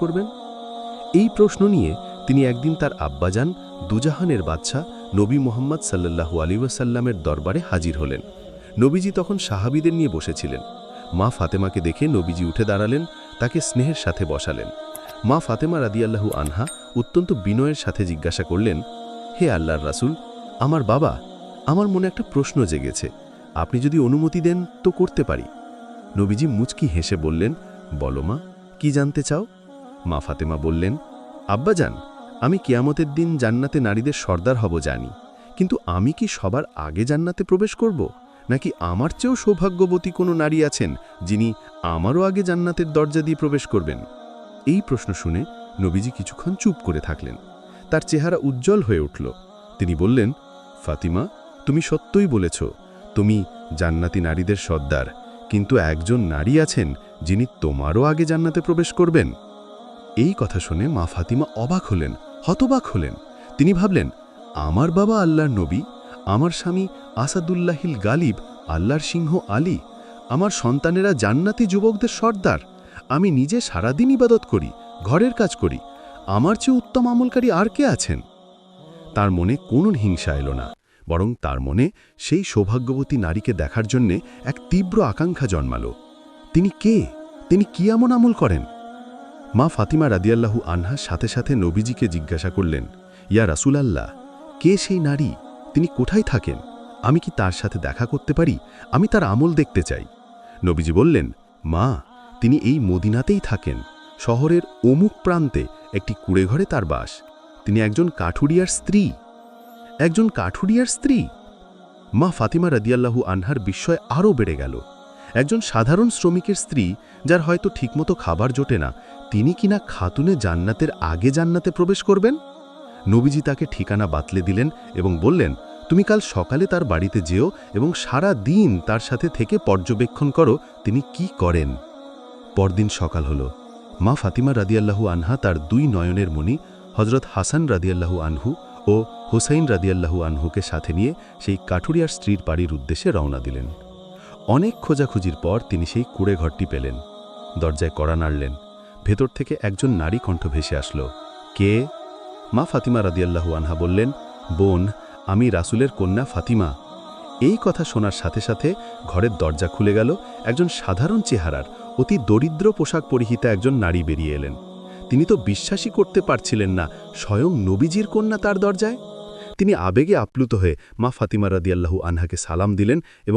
করবেন? এই প্রশ্ন নিয়ে তিনি একদিন তার আব্বাজান দুজাহানের বাদশা নবী মোহাম্মদ সাল্লাল্লাহু আলী ওয়াসাল্লামের দরবারে হাজির হলেন। নবীজি তখন সাহাবিদের নিয়ে বসেছিলেন। মা ফাতেমাকে দেখে নবীজি উঠে দাঁড়ালেন, তাকে স্নেহের সাথে বসালেন। মা ফাতেমা রাদিয়াল্লাহু আনহা অত্যন্ত বিনয়ের সাথে জিজ্ঞাসা করলেন, হে আল্লাহর রাসুল, আমার বাবা, আমার মনে একটা প্রশ্ন জেগেছে। আপনি যদি অনুমতি দেন তো করতে পারি। নবীজি মুচকি হেসে বললেন, বলো মা, কি জানতে চাও? মা ফাতেমা বললেন, আব্বাজান, আমি কিয়ামতের দিন জান্নাতে নারীদের সর্দার হব জানি, কিন্তু আমি কি সবার আগে জান্নাতে প্রবেশ করব? নাকি আমার চেয়েও সৌভাগ্যবতী কোনো নারী আছেন যিনি আমারও আগে জান্নাতের দরজা দিয়ে প্রবেশ করবেন? এই প্রশ্ন শুনে নবীজি কিছুক্ষণ চুপ করে থাকলেন। তার চেহারা উজ্জ্বল হয়ে উঠল। তিনি বললেন, ফাতিমা, তুমি সত্যই বলেছ, তুমি জান্নাতি নারীদের সর্দার, কিন্তু একজন নারী আছেন যিনি তোমারও আগে জান্নাতে প্রবেশ করবেন। এই কথা শুনে মা ফাতিমা অবাক হলেন, হতবাক হলেন। তিনি ভাবলেন, আমার বাবা আল্লাহর নবী, আমার স্বামী আসাদুল্লাহিল গালিব, আল্লাহর সিংহ আলী, আমার সন্তানেরা জান্নাতি যুবকদের সর্দার। আমি নিজে সারাদিন ইবাদত করি, ঘরের কাজ করি। আমার চেয়ে উত্তম আমলকারী আর কে আছেন? তার মনে কোনো হিংসা এলো না, বরং তার মনে সেই সৌভাগ্যবতী নারীকে দেখার জন্যে এক তীব্র আকাঙ্ক্ষা জন্মালো। তিনি কে? তিনি কি এমন আমল করেন? মা ফাতিমা রাদিয়াল্লাহু আনহার সাথে সাথে নবীজিকে জিজ্ঞাসা করলেন, ইয়া রাসূলাল্লাহ, কে সেই নারী? তিনি কোথায় থাকেন? আমি কি তার সাথে দেখা করতে পারি? আমি তার আমল দেখতে চাই। নবীজি বললেন, মা, তিনি এই মদিনাতেই থাকেন। শহরের অমুক প্রান্তে একটি কুড়েঘরে তার বাস। তিনি একজন কাঠুরিয়ার স্ত্রী। একজন কাঠুরিয়ার স্ত্রী? মা ফাতিমা রাদিয়াল্লাহু আনহার বিস্ময় আরও বেড়ে গেল। একজন সাধারণ শ্রমিকের স্ত্রী, যার হয়তো ঠিকমতো খাবার জোটে না, তিনি কিনা খাতুনে জান্নাতের আগে জান্নাতে প্রবেশ করবেন? নবীজি তাকে ঠিকানা বাতলে দিলেন এবং বললেন, তুমি কাল সকালে তার বাড়িতে যেও এবং সারা দিন তার সাথে থেকে পর্যবেক্ষণ করো তিনি কি করেন। পরদিন সকাল হল। মা ফাতিমা রাদিয়াল্লাহু আনহা তার দুই নয়নের মণি হজরত হাসান রাদিয়াল্লাহু আনহু ও হুসাইন রাদিয়াল্লাহু আনহুকে সাথে নিয়ে সেই কাঠুরিয়ার স্ত্রীর বাড়ির উদ্দেশ্যে রওনা দিলেন। অনেক খোঁজাখুঁজির পর তিনি সেই কুড়ে ঘরটি পেলেন। দরজায় কড়া নাড়লেন। ভেতর থেকে একজন নারী কণ্ঠ ভেসে আসলো। কে? মা ফাতিমা রাদিয়াল্লাহু আনহা বললেন, বোন, আমি রাসুলের কন্যা ফাতিমা। এই কথা শোনার সাথে সাথে ঘরের দরজা খুলে গেল, একজন সাধারণ চেহারার, অতি দরিদ্র পোশাক পরিহিতা একজন নারী বেরিয়ে এলেন। তিনি তো বিশ্বাসই করতে পারছিলেন না, স্বয়ং নবীজির কন্যা তার দরজায়। তিনি আবেগে আপ্লুত হয়ে মা ফাতিমা রাদিয়াল্লাহু আনহাকে সালাম দিলেন এবং